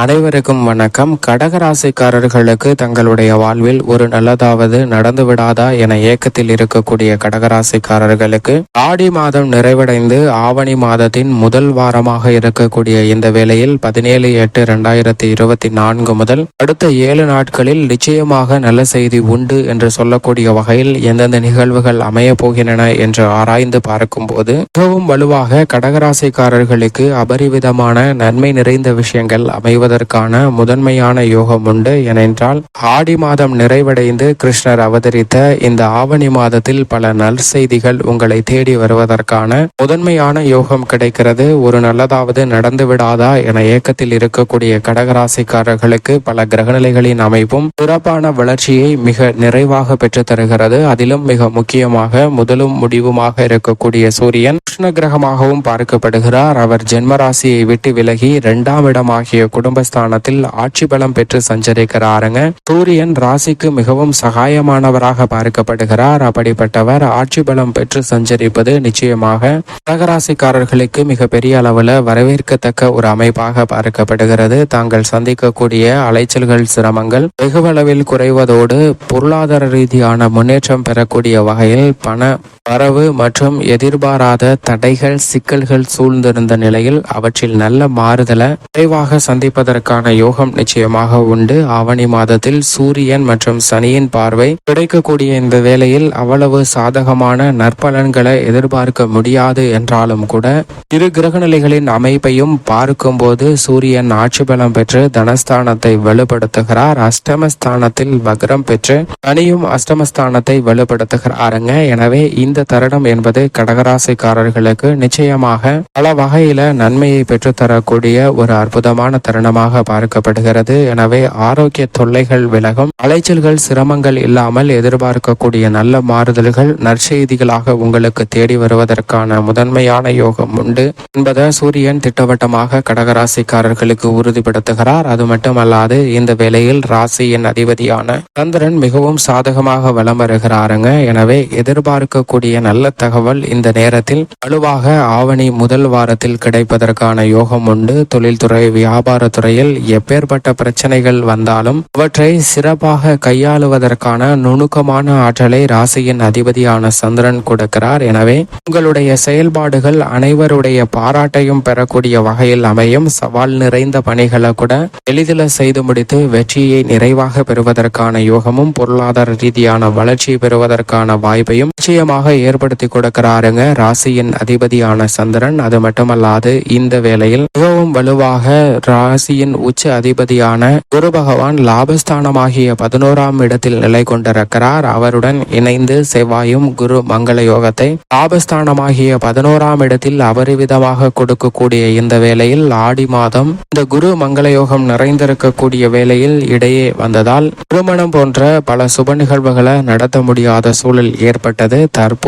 அனைவருக்கும் வணக்கம். கடகராசிக்காரர்களுக்கு தங்களுடைய வாழ்வில் ஒரு நல்லதாவது நடந்து விடாதா என ஏக்கத்தில் இருக்கக்கூடிய கடகராசிக்காரர்களுக்கு ஆடி மாதம் நிறைவடைந்து ஆவணி மாதத்தின் முதல் வாரமாக இருக்கக்கூடிய இந்த வேளையில் பதினேழு எட்டு இரண்டாயிரத்தி இருபத்தி நான்கு முதல் அடுத்த ஏழு நாட்களில் நிச்சயமாக நல்ல செய்தி உண்டு என்று சொல்லக்கூடிய வகையில் எந்தெந்த நிகழ்வுகள் அமைய போகின்றன என்று ஆராய்ந்து பார்க்கும்போது மிகவும் வலுவாக கடகராசிக்காரர்களுக்கு அபரிவிதமான நன்மை நிறைந்த விஷயங்கள் அமைவது அமைவதற்கான முதன்மையான யோகம் உண்டு. ஏனென்றால் ஆடி மாதம் நிறைவடைந்து கிருஷ்ணர் அவதரித்த இந்த ஆவணி மாதத்தில் பல நற்செய்திகள் உங்களை தேடி வருவதற்கான முதன்மையான யோகம் கிடைக்கிறது. ஒரு நல்லதாவது நடந்து விடாதா என ஏக்கத்தில் இருக்கக்கூடிய கடகராசிக்காரர்களுக்கு பல கிரகநிலைகளின் அமைப்பும் சிறப்பான வளர்ச்சியை மிக நிறைவாக பெற்று தருகிறது. அதிலும் மிக முக்கியமாக முதலும் முடிவுமாக இருக்கக்கூடிய சூரியன் கிருஷ்ண கிரகமாகவும் பார்க்கப்படுகிறார். அவர் ஜென்மராசியை விட்டு விலகி இரண்டாம் இடமாகிய குடும்ப குடும்பஸ்தானத்தில் ஆட்சி பலம் பெற்று சஞ்சரிக்கிறாருங்க. சூரியன் ராசிக்கு மிகவும் சகாயமானவராக பார்க்கப்படுகிறார். அப்படிப்பட்டவர் ஆட்சி பலம் பெற்று சஞ்சரிப்பது நிச்சயமாக கடகராசிக்காரர்களுக்கு மிக பெரிய அளவில் வரவேற்கத்தக்க ஒரு அமைப்பாக பார்க்கப்படுகிறது. தாங்கள் சந்திக்கக்கூடிய அலைச்சல்கள் சிரமங்கள் வெகுவளவில் குறைவதோடு பொருளாதார ரீதியான முன்னேற்றம் பெறக்கூடிய வகையில் பண வரவு மற்றும் எதிர்பாராத தடைகள் சிக்கல்கள் சூழ்ந்திருந்த நிலையில் அவற்றில் நல்ல மாறுதலை விரைவாக சந்திப்பதற்கான யோகம் நிச்சயமாக உண்டு. ஆவணி மாதத்தில் சூரியன் மற்றும் சனியின் பார்வை கிடைக்கக்கூடிய இந்த வேளையில் அவ்வளவு சாதகமான நற்பலன்களை எதிர்பார்க்க முடியாது என்றாலும் கூட இரு கிரகநிலைகளின் அமைப்பையும் பார்க்கும்போது சூரியன் ஆட்சி பலம் பெற்று தனஸ்தானத்தை வலுப்படுத்துகிறார் அஷ்டமஸ்தானத்தில் வக்ரம் பெற்று சனியும் அஷ்டமஸ்தானத்தை வலுப்படுத்துகிறாருங்க எனவே இந்த தருணம் என்பது கடகராசிக்காரர்களுக்கு நிச்சயமாக பல வகையில நன்மையை பெற்றுத்தரக்கூடிய ஒரு அற்புதமான தருணமாக பார்க்கப்படுகிறது. எனவே ஆரோக்கிய தொல்லைகள் விலகும். அலைச்சல்கள் சிரமங்கள் இல்லாமல் எதிர்பார்க்கக்கூடிய நல்ல மாறுதல்கள் நற்செய்திகளாக உங்களுக்கு தேடி வருவதற்கான முதன்மையான யோகம் உண்டு என்பதை சூரியன் திட்டவட்டமாக கடகராசிக்காரர்களுக்கு உறுதிப்படுத்துகிறார். அது மட்டுமல்லாது இந்த வேளையில் ராசியின் அதிபதியான சந்திரன் மிகவும் சாதகமாக வலம் வருகிறாருங்க. எனவே எதிர்பார்க்கக்கூடிய நல்ல தகவல் இந்த நேரத்தில் வலுவாக ஆவணி முதல் வாரத்தில் கிடைப்பதற்கான யோகம் உண்டு. தொழில்துறை வியாபாரத்துறையில் எப்பேற்பட்ட பிரச்சனைகள் வந்தாலும் அவற்றை சிறப்பாக கையாளுவதற்கான நுணுக்கமான ஆற்றலை ராசியின் அதிபதியான சந்திரன் கொடுக்கிறார். எனவே உங்களுடைய செயல்பாடுகள் அனைவருடைய பாராட்டையும் பெறக்கூடிய வகையில் அமையும். சவால் நிறைந்த பணிகளை கூட எளிதில் செய்து முடித்து வெற்றியை நிறைவாக பெறுவதற்கான யோகமும் பொருளாதார ரீதியான வளர்ச்சி பெறுவதற்கான வாய்ப்பையும் நிச்சயமாக ஏற்படுத்தி கொடுக்கிறாருங்க. ராசியின் அதிபதியான சந்திரன். அது மட்டுமல்லாது இந்த வேளையில் மிகவும் வலுவாக ராசியின் உச்ச அதிபதியான குரு பகவான் லாபஸ்தானமாகிய பதினோராம் இடத்தில் நிலை கொண்டிருக்கிறார். அவருடன் இணைந்து செவ்வாயும் குரு மங்கள யோகத்தை லாபஸ்தானமாகிய பதினோராம் இடத்தில் அபரிவிதமாக கொடுக்கக்கூடிய இந்த வேளையில் ஆடி மாதம் இந்த குரு மங்கள யோகம் நிறைந்திருக்கக்கூடிய வேளையில் இடையே வந்ததால் திருமணம் போன்ற பல சுப நிகழ்வுகளை நடத்த முடியாத சூழல் ஏற்பட்டது. தற்போது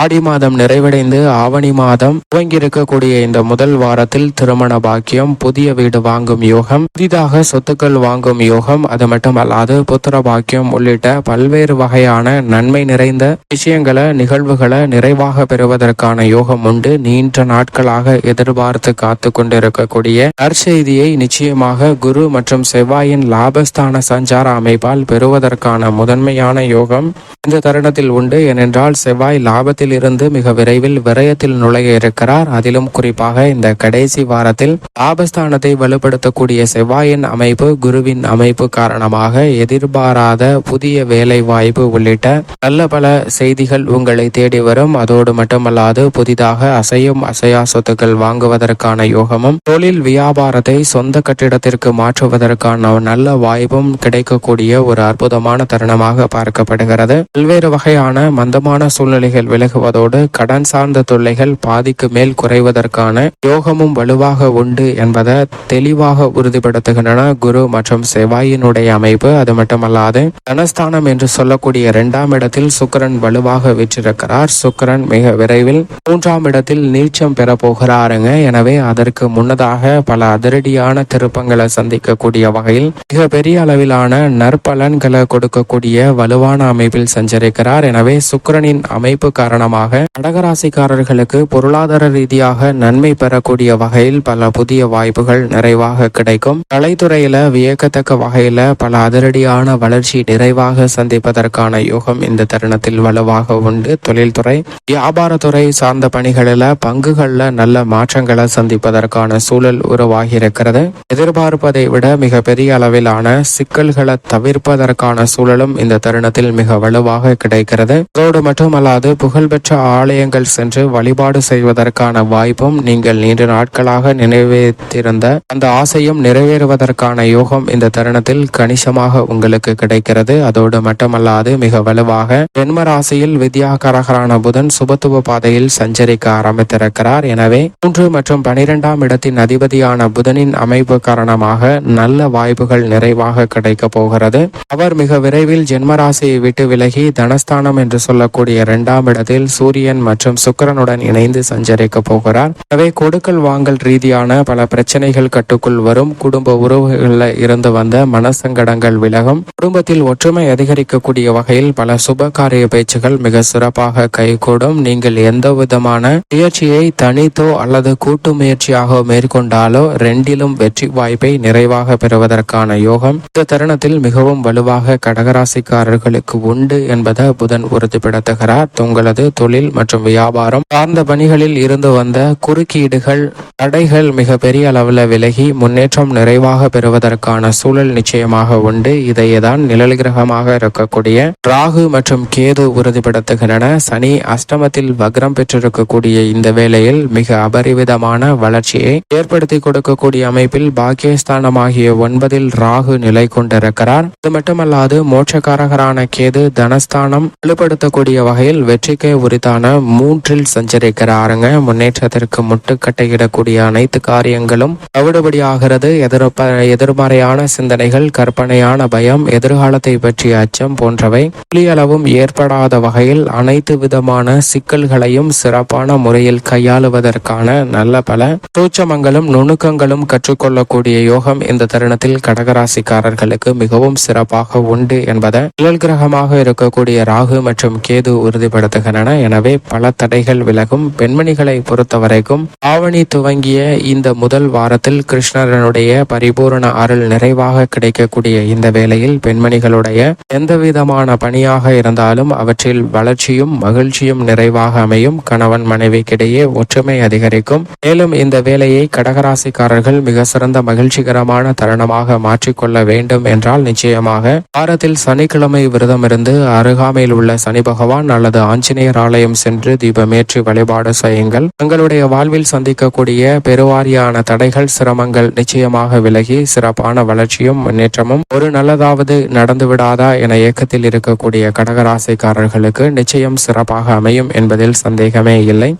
ஆடி மாதம் நிறைவடைந்து ஆவணி மாதம் துவங்கியிருக்கக்கூடிய இந்த முதல் வாரத்தில் திருமண பாக்கியம் புதிய வீடு வாங்கும் யோகம் புதிதாக சொத்துக்கள் வாங்கும் யோகம் அது மட்டுமல்லாது புத்திர பாக்கியம் உள்ளிட்ட பல்வேறு வகையான நன்மை நிறைந்த விஷயங்களை நிகழ்வுகளை நிறைவாக பெறுவதற்கான யோகம் உண்டு. நீண்ட நாட்களாக எதிர்பார்த்து காத்து கொண்டிருக்கக்கூடிய நற்செய்தியை நிச்சயமாக குரு மற்றும் செவ்வாயின் லாபஸ்தான சஞ்சார அமைப்பால் பெறுவதற்கான முதன்மையான யோகம் இந்த தருணத்தில் உண்டு. ஏனென்றால் செவ்வாய் லாபத்தில் இருந்து மிக விரைவில் விரயத்தில் நுழைய இருக்கிறார். அதிலும் குறிப்பாக இந்த கடைசி வாரத்தில் லாபஸ்தானத்தை வலுப்படுத்தக்கூடிய செவ்வாயின் அமைப்பு குருவின் அமைப்பு காரணமாக எதிர்பாராத புதிய வேலை வாய்ப்பு உள்ளிட்ட நல்ல பல செய்திகள் உங்களை தேடி வரும். அதோடு மட்டுமல்லாது புதிதாக அசையும் அசையா சொத்துக்கள் வாங்குவதற்கான யோகமும் தொழில் வியாபாரத்தை சொந்த கட்டிடத்திற்கு மாற்றுவதற்கான நல்ல வாய்ப்பும் கிடைக்கக்கூடிய ஒரு அற்புதமான தருணமாக பார்க்கப்படுகிறது. பல்வேறு வகையான மந்தமான சூழ்நிலைகள் விலகுவதோடு கடன் சார்ந்த தொல்லைகள் பாதிக்கு மேல் குறைவதற்கான யோகமும் வலுவாக உண்டு என்பதை தெளிவாக உறுதிப்படுத்துகின்றன குரு மற்றும் செவ்வாயினுடைய அமைப்பு. அது மட்டுமல்லாது தனஸ்தானம் என்று சொல்லக்கூடிய இரண்டாம் இடத்தில் சுக்கரன் வலுவாக வீற்றிருக்கிறார். சுக்கரன் மிக விரைவில் மூன்றாம் இடத்தில் நீச்சம் பெற போகிறாருங்க. எனவே அதற்கு முன்னதாக பல அதிரடியான திருப்பங்களை சந்திக்கக்கூடிய வகையில் மிக பெரிய அளவிலான நற்பலன்களை கொடுக்கக்கூடிய வலுவான அமைப்பில் சஞ்சரிக்கிறார். எனவே சுக்கரனின் அமைப்பு காரணமாக கடகராசிக்காரர்களுக்கு பொருளாதார ரீதியாக நன்மை பெறக்கூடிய வகையில் பல புதிய வாய்ப்புகள் நிறைவாக கிடைக்கும். கலைத்துறையில வியக்கத்தக்க வகையில பல அதிரடியான வளர்ச்சி நிறைவாக சந்திப்பதற்கான யோகம் இந்த தருணத்தில் வலுவாக உண்டு. தொழில்துறை வியாபாரத்துறை சார்ந்த பணிகளில் பங்குகளில் நல்ல மாற்றங்களை சந்திப்பதற்கான சூழல் உருவாகி இருக்கிறது எதிர்பார்ப்பதை விட மிக பெரிய அளவிலான சிக்கல்களை தவிர்ப்பதற்கான சூழலும் இந்த தருணத்தில் மிக வலுவாக கிடைக்கிறது. அதோடு மட்டுமல்லாது புகழ்பெற்ற ஆலயங்கள் சென்று வழிபாடு செய்வதற்கான வாய்ப்பும் நீங்கள் நீண்ட நாட்களாக நினைவேற்றிருந்த அந்த ஆசையும் நிறைவேறுவதற்கான யோகம் இந்த தருணத்தில் கணிசமாக உங்களுக்கு கிடைக்கிறது. அதோடு மட்டுமல்லாது மிக வலுவாக ஜென்ம ராசியில் வித்யாகரகரான புதன் சுபத்துவ பாதையில் சஞ்சரிக்க ஆரம்பித்திருக்கிறார். எனவே மூன்று மற்றும் பனிரெண்டாம் இடத்தின் அதிபதியான புதனின் அமைப்பு காரணமாக நல்ல வாய்ப்புகள் நிறைவாக கிடைக்க போகிறது. அவர் மிக விரைவில் ஜென்மராசியை விட்டு விலகி தனஸ்தானம் என்று சொல்லக்கூடிய இரண்டாம் இடத்தில் சூரியன் மற்றும் சுக்கிரனுடன் இணைந்து சஞ்சரிக்க போகிறார். எனவே கொடுக்கல் வாங்கல் ரீதியான பல பிரச்சனைகள் கட்டுக்குள் வரும். குடும்ப உறவுகளில் இருந்து வந்த மனசங்கடங்கள் விலகும். குடும்பத்தில் ஒற்றுமை அதிகரிக்கக்கூடிய வகையில் பல சுப காரிய பேச்சுகள் மிக சிறப்பாக கைகூடும். நீங்கள் எந்த விதமான முயற்சியை தனித்தோ அல்லது கூட்டு முயற்சியாக மேற்கொண்டாலோ ரெண்டிலும் வெற்றி வாய்ப்பை நிறைவாக பெறுவதற்கான யோகம். இந்த தருணத்தில் மிகவும் வலுவாக கடகராசிக்காரர்களுக்கு உண்டு என்பதை புதன் உறுதிப்படுத்துகிறார். உங்களது தொழில் மற்றும் வியாபாரம் சார்ந்த பணிகளில் இருந்து வந்த குறுக்கீடுகள் தடைகள் மிக பெரிய அளவில் விலகி முன்னேற்றம் நிறைவாக பெறுவதற்கான சூழல் நிச்சயமாக உண்டு. இதையேதான் நிழல் கிரகமாக இருக்கக்கூடிய ராகு மற்றும் கேது உறுதிப்படுத்துகின்றன. சனி அஷ்டமத்தில் வக்ரம் பெற்றிருக்கக்கூடிய இந்த வேளையில் மிக அபரிவிதமான வளர்ச்சியை ஏற்படுத்தி கொடுக்கக்கூடிய அமைப்பில் பாக்கியஸ்தானமாகிய ஒன்பதில் ராகு நிலை கொண்டிருக்கிறார். இது மட்டுமல்லாது மோட்சக்காரகரான கேது தனஸ்தானம் வலுப்படுத்தக்கூடிய வகையில் வெற்றிக்கு உரித்தான மூன்றில் சஞ்சரிக்கிறாருங்க. முன்னேற்றத்திற்கு முட்டுக்கட்டையிடக்கூடிய அனைத்து காரியங்களும் தவிடுபடியாகிறது. எதிர்ப்ப எதிர்மறையான சிந்தனைகள் கற்பனையான பயம் எதிர்காலத்தை பற்றிய அச்சம் போன்றவை புலியளவும் ஏற்படாத வகையில் அனைத்து விதமான சிக்கல்களையும் சிறப்பான முறையில் கையாளுவதற்கான நல்ல பல சூட்சமங்களும் நுணுக்கங்களும் கற்றுக்கொள்ளக்கூடிய யோகம் இந்த தருணத்தில் கடகராசிக்காரர்களுக்கு மிகவும் சிறப்பாக உண்டு என்பதை நிழல் கிரகமாக இருக்கக்கூடிய ராகு மற்றும் கேது உறுதிப்படுத்துகின்றன. எனவே பல தடைகள் விலகும். பெண்மணிகளை பொறுத்தவரைக்கும் ஆவணி துவங்கிய இந்த முதல் வாரத்தில் கிருஷ்ணரனுடைய பரிபூரண அருள் நிறைவாக கிடைக்கக்கூடிய இந்த வேளையில் பெண்மணிகளுடைய எந்தவிதமான பணியாக இருந்தாலும் அவற்றில் வளர்ச்சியும் மகிழ்ச்சியும் நிறைவாக அமையும். கணவன் மனைவிக்கிடையே ஒற்றுமை அதிகரிக்கும். மேலும் இந்த வேலையை கடகராசிக்காரர்கள் மிக சிறந்த மகிழ்ச்சிகரமான தருணமாக மாற்றிக்கொள்ள வேண்டும் என்றால் நிச்சயமாக வாரத்தில் சனிக்கிழமை விரதம் இருந்து அருகாமையில் உள்ள சனி பகவான் அல்லது ஆஞ்சநேயர் ஆலயம் சென்று தீபமேற்றி வழிபாடு செய்யுங்கள். தங்களுடைய வாழ்வில் சந்திக்கக்கூடிய பெருவாரியான தடைகள் சிரமங்கள் நிச்சயமாக விலகி சிறப்பான வளர்ச்சியும் முன்னேற்றமும் ஒரு நல்லதாவது நடந்து விடாதா என இயக்கத்தில் இருக்கக்கூடிய கடகராசிக்காரர்களுக்கு நிச்சயம் சிறப்பாக அமையும் என்பதில் சந்தேகமே இல்லை.